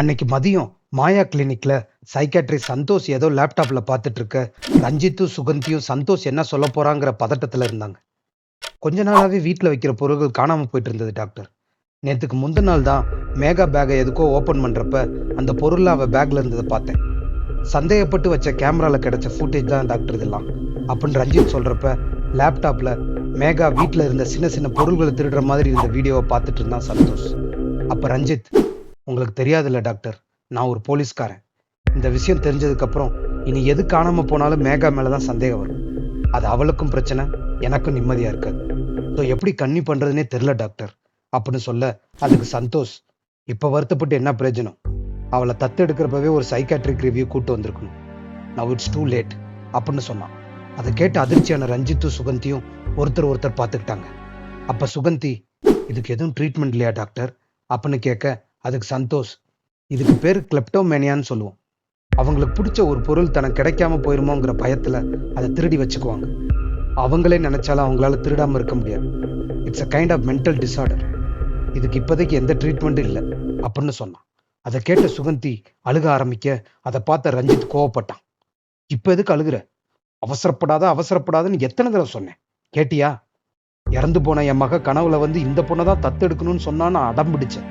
அன்னைக்கு மதியம் மாயா கிளினிக்ல சைக்காட்ரி சந்தோஷ் ஏதோ லேப்டாப்ல பார்த்துட்டு இருக்க ரஞ்சித்தும் சுகந்தியும் சந்தோஷ் என்ன சொல்ல போறாங்கிற பதட்டத்துல இருந்தாங்க. கொஞ்ச நாளாவே வீட்டில் வைக்கிற பொருட்கள் காணாமல் போயிட்டு இருந்தது டாக்டர். நேற்றுக்கு முந்தின நாள் தான் மேகா பேக்கை எதுக்கோ ஓப்பன் பண்ணுறப்ப அந்த பொருளில் அவள் பேக்ல இருந்ததை பார்த்தேன். சந்தேகப்பட்டு வச்ச கேமராவில் கிடைச்ச ஃபுட்டேஜ் தான் டாக்டர் இதெல்லாம். அப்படின்னு ரஞ்சித் சொல்கிறப்ப லேப்டாப்பில் மேகா வீட்டில் இருந்த சின்ன சின்ன பொருள்களை திருடுற மாதிரி இருந்த வீடியோவை பார்த்துட்டு இருந்தான் சந்தோஷ். அப்போ ரஞ்சித் உங்களுக்கு தெரியாதுல்ல டாக்டர். நான் ஒரு போலீஸ்காரன். இந்த விஷயம் தெரிஞ்சதுக்கு அப்புறம் இனி எது காணாம போனாலும் மேகா மேலே தான் சந்தேகம் வரும். அது அவளுக்கும் பிரச்சனை எனக்கும் நிம்மதியா இருக்காது. ஸோ எப்படி கன்னி பண்றதுனே தெரில டாக்டர். அப்படின்னு சொல்ல அதுக்கு சந்தோஷ் இப்ப வருத்தப்பட்டு என்ன பிரயோஜனம்? அவளை தத்தெடுக்கிறப்பவே ஒரு சைக்காட்ரிக் ரிவ்யூ கூட்டு வந்திருக்கணும். நவ் இட்ஸ் டூ லேட் அப்படின்னு சொன்னான். அதை கேட்டு அதிர்ச்சியான ரஞ்சித்தும் சுகந்தியும் ஒருத்தர் ஒருத்தர் பார்த்துக்கிட்டாங்க. அப்ப சுகந்தி இதுக்கு எதுவும் ட்ரீட்மெண்ட் இல்லையா டாக்டர்? அப்படின்னு கேட்க அதுக்கு சந்தோஷ். இதுக்கு பேர் கிளப்டோமேனியான்னு சொல்லுவோம். அவங்களுக்கு பிடிச்ச ஒரு பொருள் தனக்கு கிடைக்காம போயிருமோங்கிற பயத்துல அதை திருடி வச்சுக்குவாங்க. அவங்களே நினைச்சாலும் அவங்களால திருடாம இருக்க முடியாது. It's a kind of mental disorder இதுக்கு இப்போதைக்கு எந்த ட்ரீட்மெண்ட்டும் இல்லை அப்படின்னு சொன்னான். அதை கேட்ட சுகந்தி அழுக ஆரம்பிக்க அதை பார்த்த ரஞ்சித் கோவப்பட்டான். இப்போ எதுக்கு அழுகுற? அவசரப்படாத அவசரப்படாதன்னு எத்தனை தடவை சொன்னேன். கேட்டியா? இறந்து போன என் மக கனவுல வந்து இந்த பொண்ணை தான் தத்தெடுக்கணும்னு சொன்னா நான் அடம் பிடிச்சேன்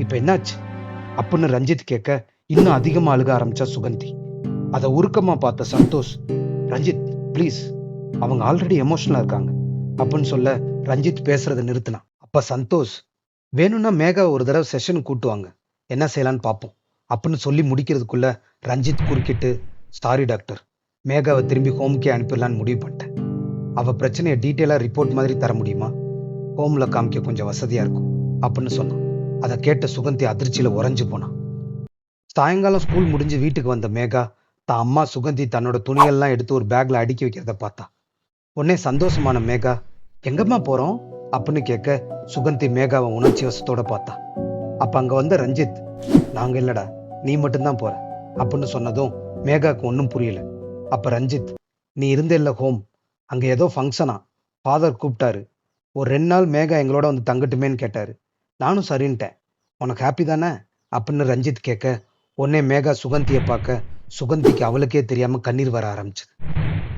இப்போ என்னாச்சு? அப்படின்னு ரஞ்சித் கேட்க இன்னும் அதிகமா அழுக ஆரம்பிச்சா சுகந்தி. அதை உருக்கமா பார்த்த சந்தோஷ் ரஞ்சித் ப்ளீஸ் அவங்க ஆல்ரெடி எமோஷனலா இருக்காங்க. அப்படின்னு சொல்ல ரஞ்சித் பேசுறதை நிறுத்தினான். அப்ப சந்தோஷ் வேணும்னா மேகா ஒரு தடவை செஷன் கூட்டுவாங்க. என்ன செய்யலான்னு பார்ப்போம் அப்படின்னு சொல்லி முடிக்கிறதுக்குள்ள ரஞ்சித் குறுக்கிட்டு சாரி டாக்டர் மேகாவை திரும்பி ஹோம்க்கே அனுப்பிடலான்னு முடிவு பண்ணிட்டேன். அவள் பிரச்சனையை டீட்டெயிலாக ரிப்போர்ட் மாதிரி தர முடியுமா? ஹோமில் காமிக்க கொஞ்சம் வசதியாக இருக்கும். அப்படின்னு சொன்னான். அதை கேட்ட சுகந்தி அதிர்ச்சியில உறைஞ்சு போனான் சாயங்காலம் ஸ்கூல் முடிஞ்சு வீட்டுக்கு வந்த மேகா தான் அம்மா சுகந்தி தன்னோட துணியெல்லாம் எடுத்து ஒரு பேக்ல அடுக்கி வைக்கிறத பார்த்தா. உடனே சந்தோஷமான மேகா எங்கம்மா போறோம்? அப்படின்னு கேட்க சுகந்தி மேகாவை உணர்ச்சி வசத்தோட பார்த்தா. அப்ப அங்க வந்த ரஞ்சித் நாங்க இல்லடா நீ மட்டும்தான் போற அப்படின்னு சொன்னதும் மேகாவுக்கு ஒன்றும் புரியல. அப்ப ரஞ்சித் நீ இருந்த இல்ல ஹோம் அங்க ஏதோ ஃபங்க்ஷனா ஃபாதர் கூப்பிட்டாரு. ஒரு ரெண்டு நாள் மேகா எங்களோட வந்து தங்கட்டுமேன்னு கேட்டாரு. நானும் சரின்ட்டேன். உனக்கு ஹாப்பி தானே? அப்படின்னு ரஞ்சித் கேட்க உடனே மேகா சுகந்தியை பார்க்க சுகந்திக்கு அவளுக்கே தெரியாம கண்ணீர் வர ஆரம்பிச்சது.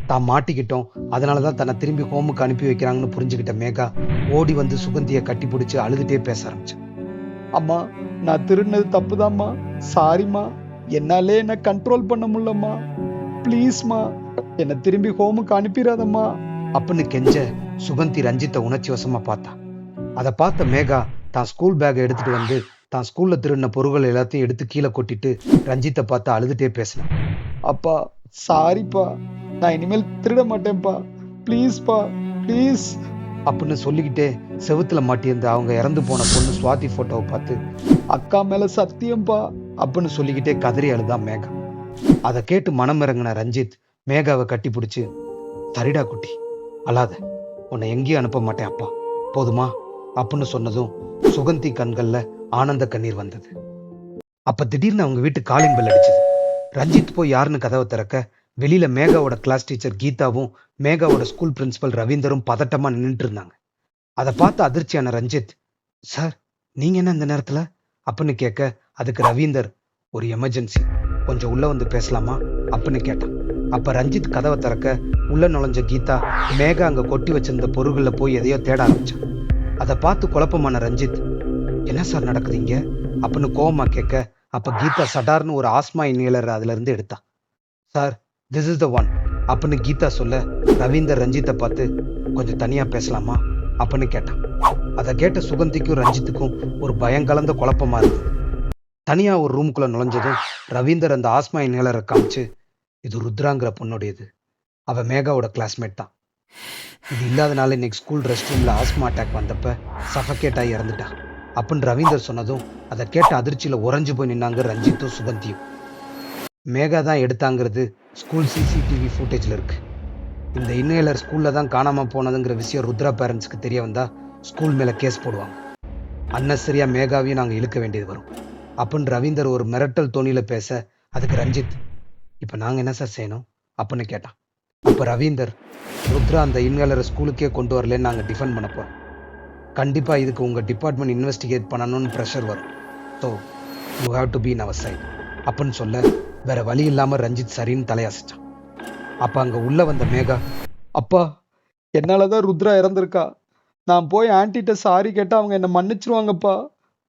தான் மாட்டிக்கிட்டோம். அதனாலதான் தன்னை திரும்பி ஹோமுக்கு அனுப்பி வைக்கிறாங்கன்னு புரிஞ்சுக்கிட்ட மேகா ஓடி வந்து சுகந்தியை கட்டி பிடிச்சு அழுதுட்டே பேச ஆரம்பிச்சு அம்மா நான் திருடினது தப்புதாம்மா. சாரிம்மா என்னாலே என்ன கண்ட்ரோல் பண்ண முடியலம்மா. ப்ளீஸ்மா என்னை திரும்பி ஹோமுக்கு அனுப்பிடாதம்மா. அப்படின்னு கெஞ்ச சுகந்தி ரஞ்சித்தை உணர்ச்சி வசமா பார்த்தா. அதை பார்த்த மேகா தான் ஸ்கூல் பேக்கை எடுத்துட்டு வந்து தான் ஸ்கூல்ல திருடின பொருட்கள் எல்லாத்தையும் எடுத்து கீழே கொட்டிட்டு ரஞ்சித்தை பார்த்து அழுதுட்டே பேசினான். அப்பா சாரிப்பா நான் இனிமேல் திருட மாட்டேன்ப்பா. ப்ளீஸ்ப்பா ப்ளீஸ் அப்படின்னு சொல்லிக்கிட்டே செவுத்துல மாட்டியிருந்த அவங்க இறந்து போன பொண்ணு சுவாதி போட்டோவை பார்த்து அக்கா மேல சத்தியம்ப்பா அப்படின்னு சொல்லிக்கிட்டே கதறி அழுதான் மேகா. அதை கேட்டு மனம் இறங்கின ரஞ்சித் மேகாவை கட்டி பிடிச்சு சரிடா குட்டி அழாத. உன்னை எங்கேயும் அனுப்ப மாட்டேன் அப்பா. போதுமா? அப்படின்னு சொன்னதும் சுகந்தி கண்கள்ல ஆனந்த கண்ணீர் வந்தது. அப்ப திடீர்னு அவங்க வீட்டு காலிங் பெல் அடிச்சது. ரஞ்சித் போய் யாருன்னு கதவை திறக்க வெளியில மேகாவோட கிளாஸ் டீச்சர் கீதாவும் மேகாவோட ஸ்கூல் பிரின்சிபல் ரவீந்தரும் பதட்டமா நின்னுட்டு இருந்தாங்க. அதை பார்த்து அதிர்ச்சியான ரஞ்சித் சார் நீங்க என்ன இந்த நேரத்துல? அப்படின்னு கேட்க அதுக்கு ரவீந்தர் ஒரு எமர்ஜென்சி கொஞ்சம் உள்ள வந்து பேசலாமா? அப்படின்னு கேட்டான். அப்ப ரஞ்சித் கதவை திறக்க உள்ள நுழைஞ்ச கீதா மேகா அங்க கொட்டி வச்சிருந்த பொருள்களை போய் எதையோ தேட ஆரம்பிச்சான். அதை பார்த்து குழப்பமான ரஞ்சித் என்ன சார் நடக்குது இங்க? அப்படின்னு கோவமா கேட்க அப்ப கீதா சடார்னு ஒரு ஆஸ்மா இன்ஹேலர் அதுல இருந்து எடுத்தா. Sir this is the one அப்படின்னு கீதா சொல்ல ரவீந்தர் ரஞ்சித்தை பார்த்து கொஞ்சம் தனியா பேசலாமா? அப்படின்னு கேட்டான். அதை கேட்ட சுகந்திக்கும் ரஞ்சித்துக்கும் ஒரு பயங்கலந்த குழப்பமா இருந்தது. தனியா ஒரு ரூமுக்குள்ள நுழைஞ்சதும் ரவீந்தர் அந்த ஆஸ்மா இன்ஹேலரை காமிச்சு இது ருத்ராங்கிற பொண்ணுடையது. அவ மேகாவோட கிளாஸ்மேட் தான். இது இல்லாதனால இன்னைக்கு ஸ்கூல் ரெஸ்ட் ரூமில் ஆஸ்மா அட்டாக் வந்தப்ப சஃபகேட் ஆகி அப்புடின்னு அப்படின்னு ரவீந்தர் சொன்னதும் அதை கேட்ட அதிர்ச்சியில் உறைஞ்சு போய் நின்னாங்க ரஞ்சித்தும் சுகந்தியும் மேகா தான் எடுத்தாங்கிறது ஸ்கூல் சிசிடிவி ஃபுட்டேஜில் இருக்கு. இந்த இன்னையிலர் ஸ்கூலில் தான் காணாமல் போனதுங்கிற விஷயம் ருத்ரா பேரண்ட்ஸ்க்கு தெரிய வந்தால் ஸ்கூல் மேலே கேஸ் போடுவாங்க. அன்னசரியாக மேகாவையும் நாங்கள் இழுக்க வேண்டியது வரும். அப்படின்னு ரவீந்தர் ஒரு மிரட்டல் தோணியில் பேச அதுக்கு ரஞ்சித் இப்போ நாங்கள் என்ன சார் செய்யணும்? அப்படின்னு கேட்டான். இப்போ ரவீந்தர் ருத்ரா அந்த இன்வேலரை ஸ்கூலுக்கே கொண்டு வரலன்னு நாங்கள் டிஃபெண்ட் பண்ண போகிறோம் கண்டிப்பாக இதுக்கு உங்கள் டிபார்ட்மெண்ட் இன்வெஸ்டிகேட் பண்ணணும்னு ப்ரெஷர் வரும். So you have to be in our side அப்படின்னு சொல்ல வேற வழி இல்லாமல் ரஞ்சித் சரின்னு தலையாசிச்சான். அப்போ அங்கே உள்ளே வந்த மேகா அப்பா என்னால் தான் ருத்ரா இறந்துருக்கா. நான் போய் ஆன்டிட்ட சாரி கேட்டால் அவங்க என்னை மன்னிச்சிருவாங்கப்பா.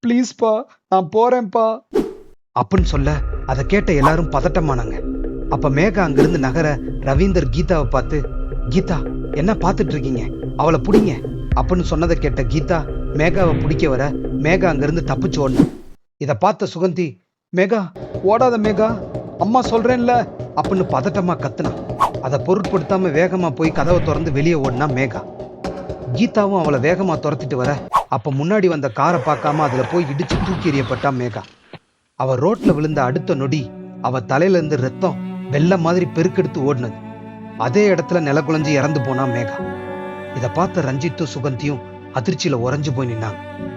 ப்ளீஸ்ப்பா நான் போகிறேன்ப்பா அப்படின்னு சொல்ல அதை கேட்ட எல்லாரும் பதட்டமானாங்க. அப்ப மேகா அங்கிருந்து நகர ரவீந்தர் கீதாவை பார்த்து கீதா என்ன பார்த்துட்டு இருக்கீங்க அவளை பிடிங்க. அப்படின்னு சொன்னதை கேட்ட கீதா மேகாவை பிடிக்க வர மேகா அங்கிருந்து தப்பிச்சு ஓடணும் இதை பார்த்த சுகந்தி மேகா ஓடாத மேகா அம்மா சொல்றேன்ல அப்படின்னு பதட்டமா கத்துனா. அதை பொருட்படுத்தாம வேகமா போய் கதவை திறந்து வெளியே ஓடினா மேகா. கீதாவும் அவளை வேகமா துரத்திட்டு வர அப்ப முன்னாடி வந்த காரை பார்க்காம அதுல போய் இடிச்சு தூக்கி எறியப்பட்டா மேகா. அவ ரோட்ல விழுந்த அடுத்த நொடி அவ தலையில இருந்து ரத்தம் வெள்ளம் மாதிரி பெருக்கெடுத்து ஓடினது. அதே இடத்துல நிலக்குழஞ்சு இறந்து போனா மேகா. இதை பார்த்த ரஞ்சித்தும் சுகந்தியும் அதிர்ச்சியில உறைஞ்சு போய் நின்னாங்க.